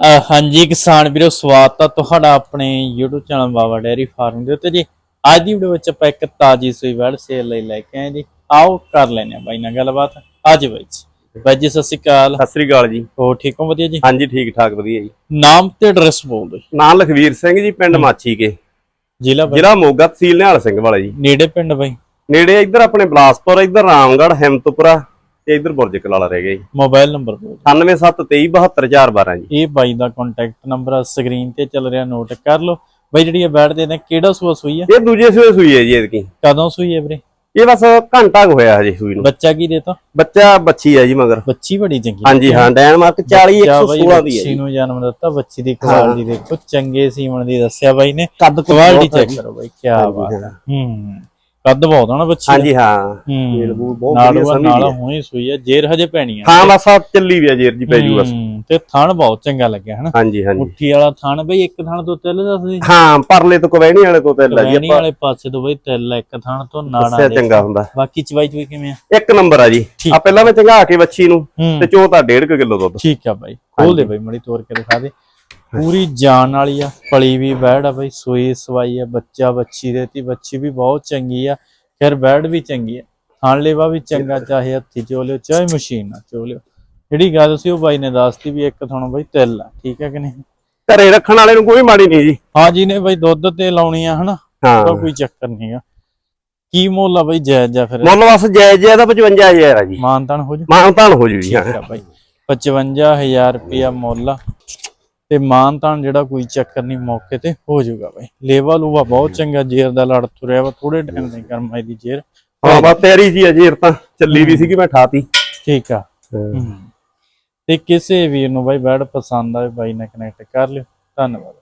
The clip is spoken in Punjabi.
ਹਾਂਜੀ ਕਿਸਾਨ ਵੀਰੋ ਸਵਾਗਤ ਆ ਤੁਹਾਡਾ ਆਪਣੇ YouTube channel Baba dairy farm ਦੇ ਉੱਤੇ ਜੀ। ਅੱਜ ਦੀ ਵੀਡੀਓ ਵਿੱਚ ਆਪਾਂ ਇੱਕ ਤਾਜੀ ਸੂਈ ਵੜ ਸੇਲ ਲਈ ਲੈ ਕੇ ਆਏ ਜੀ। ਆਓ ਕਰ ਲੈਨੇ ਆ ਬਾਈ ਨਾਲ ਗੱਲਬਾਤ। ਅੱਜ ਬਾਈ ਜੀ। ਬਾਈ ਜੀ ਸਤਿ ਸ਼੍ਰੀ ਅਕਾਲ। ਸਤਿ ਸ੍ਰੀ ਅਕਾਲ ਜੀ। ਹੋ ਠੀਕ ਹੋ? ਵਧੀਆ ਜੀ? ਹਾਂਜੀ ਠੀਕ ਠਾਕ ਵਧੀਆ ਜੀ। ਨਾਮ ਤੇ ਐਡਰੈਸ ਬੋਲ ਦਿਓ ਜੀ। ਨਾਂ ਲਖਵੀਰ ਸਿੰਘ ਜੀ ਪਿੰਡ ਮਾਛੀ ਕੇ। ਜ਼ਿਲ੍ਹਾ ਜ਼ਿਲ੍ਹਾ ਮੋਗਾ ਤਹਿਸੀਲ ਨਿਹਾਲ ਸਿੰਘ ਵਾਲਾ ਜੀ। ਨੇੜੇ ਪਿੰਡ ਬਾਈ। ਨੇੜੇ ਇੱਧਰ ਆਪਣੇ ਬਲਾਸਪੁਰ ਇੱਧਰ ਰਾਮਗੜ੍ਹ ਹਿੰਮਤਪੁਰਾ ਤੇ ਇੱਧਰ ਬੁਰਜ ਕਲਾਲਾ ਰਹਿ ਗਏ ਜੀ। ਮੋਬਾਈਲ ਨੰਬਰ ਬੋਲ ਦਿਓ। 9773272412 ਜੀ। ਇਹ ਬਾਈ ਦਾ ਕੰਟੈਕਟ ਨੰਬਰ ਆ ਸਕਰੀਨ ਤੇ ਚੱਲ ਰਿਹਾ ਨੋਟ ਕਰ ਲਓ। ਬਾਈ ਜਿਹੜੀ ਇਹ ਬੈਠਦੇ ਨੇ ਕਿਹੜਾ ਸੂਆ ਸੂਈ ਆ? ਇਹ ਦੂਜੇ ਸੂਏ ਸੂਈ ਹੈ ਜੀ ਇਹਦੀ ਕਦੋਂ ਸੂਈ ਹੈ ਵੀਰੇ? ਇਹ ਬਸ ਘੰਟਾ ਕੁ ਹੋਇਆ ਹਜੇ ਸੂਈ ਨੂੰ। ਬੱਚਾ ਕੀ ਦੇਤਾ? ਬੱਚਾ ਬੱਚੀ ਹੈ ਜੀ ਮਗਰ। ਬੱਚੀ ਬੜੀ ਚੰਗੀ ਹਾਂਜੀ ਹਾਂ ਡੈਨਮਾਰਕ 40 ਬੱਚਾ ਬਾਈ 116 ਦੀ ਹੈ ਬੱਚੀ ਨੂੰ ਜਨਮ ਦਿੱਤਾ ਬੱਚੀ ਦੀ ਕੁਆਲਿਟੀ ਦੇਖੋ ਚੰਗੇ ਸੀਮਣ ਦੀ ਦੱਸਿਆ ਬਾਈ ਨੇ। ਕੱਦ ਕੁਆਲਿਟੀ ਚੈੱਕ ਕਰੋ ਬਾਈ ਕੀ ਬਾਤ ਹੈ। ਹਾਂ। ਕੱਦ ਬਹੁਤ ਆ ਨਾ ਬੱਚੀ। ਹਾਂਜੀ ਹਾਂ। ਤੇਲ ਬੂਲ ਬਹੁਤ ਵਧੀਆ ਨਾਲ ਹੈ। ਹੋਈ ਸੂਈ ਆ ਜੇਰ ਹਜੇ ਪੈਣੀ ਆ। ਹਾਂ ਬਸ ਆ ਚੱਲੀ ਵੀ ਆ ਜੇਰ ਜੀ ਪੈ ਜੂ ਬਸ। ਹੂੰ, ਤੇ ਥਣ ਬਹੁਤ ਚੰਗਾ ਲੱਗਿਆ ਹਨਾ। ਹਾਂਜੀ ਹਾਂਜੀ। ਮੁੱਠੀ ਵਾਲਾ ਥਣ ਬਈ ਇੱਕ ਥਣ ਤੋਂ ਤਿਲ ਦੱਸਦੀ ਹਾਂ ਪਰਲੇ ਤੋਂ ਕਵੈਣੀ ਵਾਲੇ ਤੋਂ ਤੇ ਲੈ ਜੀ ਆਪਾਂ। ਵਾਲੇ ਪਾਸੇ ਤੋਂ ਬਈ ਤਿਲ ਇੱਕ ਥਣ ਤੋਂ ਨਾੜਾ ਦੱਸਿਆ ਦੇ। ਚੰਗਾ ਹੁੰਦਾ। ਬਾਕੀ ਚਵਾਈ ਚਵਾਈ ਕਿਵੇਂ ਆ? ਇੱਕ ਨੰਬਰ ਆ ਜੀ। ਠੀਕ। ਆ ਪਹਿਲਾਂ ਮੈਂ ਚੰਗਾ ਕੇ ਵੱਛੀ ਨੂੰ ਹੂੰ। ਤੇ ਚੋ ਤਾਂ 1.5 ਕਿਲੋ ਦੁੱਧ। ਠੀਕ ਆ ਬਾਈ। ਖੋਲ ਦੇ ਬਾਈ ਮੜੀ ਤੋੜ ਕੇ ਦਿਖਾ ਦੇ। ਪੂਰੀ ਜਾਨ ਵਾਲੀ ਆ ਪਲੀ ਵੀ ਬੈੜ ਆ ਬਾਈ ਸੋਈ ਸਵਾਈ ਆ ਬੱਚਾ ਬੱਚੀ ਦੇਤੀ ਬੱਚੀ ਵੀ ਬਹੁਤ ਚੰਗੀ ਆ ਫਿਰ ਬੈੜ ਵੀ ਚੰਗੀ ਆ ਖਾਣ ਲੇਵਾ ਵੀ ਚੰਗਾ ਚਾਹੇ ਹੱਥੀ ਚੋ ਲਿਓ ਚਾਹੇ ਮਸ਼ੀਨ ਨਾਲ ਚੋ ਲਿਓ। ਜਿਹੜੀ ਗੱਲ ਸੀ ਉਹ ਬਾਈ ਨੇ ਦੱਸਤੀ ਵੀ ਇੱਕ ਤੁਹਾਨੂੰ ਬਾਈ ਤਿਲ ਆ ਠੀਕ ਹੈ ਕਿ ਨਹੀਂ? ਘਰੇ ਰੱਖਣ ਵਾਲੇ ਨੂੰ ਕੋਈ ਮਾੜੀ ਨਹੀਂ ਜੀ। ਹਾਂ ਜੀ ਨੇ ਬਾਈ ਦੁੱਧ ਤੇ ਲਾਉਣੀ ਆ ਹਨਾ? ਹਾਂ। ਉਹਦਾ ਕੋਈ ਚੱਕਰ ਨਹੀਂਗਾ ਕੀ ਮੁੱਲ ਆ ਬਾਈ ਜਾਇਜ਼ ਜਾ ਫਿਰ? ਮੁੱਲ ਬਸ ਜਾਇਜ਼ ਜਾਇਜ਼ ਦਾ 55000 ਆ ਜੀ। ਮਾਨਤਾਨ ਹੋ ਜੂ? ਮਾਨਤਾਨ ਹੋ ਜੂ ਜੀ ਆ ਬਾਈ। 55000 ਰੁਪਿਆ ਮੁੱਲ ਆ। ਤੇ ਮਾਨਤਾਨ ਜਿਹੜਾ ਕੋਈ ਚੱਕਰ ਨਹੀਂ ਮੌਕੇ ਤੇ ਹੋ ਜਾਊਗਾ ਬਾਈ। ਲੇਵਾ ਲੂਵਾ ਬਹੁਤ ਚੰਗਾ ਜੇਰ ਦਾ ਲੜ ਤੁਰਿਆ ਵਾ ਥੋੜੇ ਟਾਈਮ ਦੇ ਕਰਮਾਈ ਦੀ ਜੇਰ। ਹਾਂ ਬਸ ਤੇਰੀ ਜੀ ਅਜੀਰ ਤਾਂ ਚੱਲੀ ਵੀ ਸੀਗੀ ਮੈਂ ਠਾਤੀ। ਠੀਕ ਆ। ਤੇ ਕਿਸੇ ਵੀਰ ਨੂੰ ਬਾਈ ਬੈਡ ਪਸੰਦ ਆਵੇ ਬਾਈ ਨਾਲ ਕਨੈਕਟ ਕਰ ਲਿਓ। ਧੰਨਵਾਦ।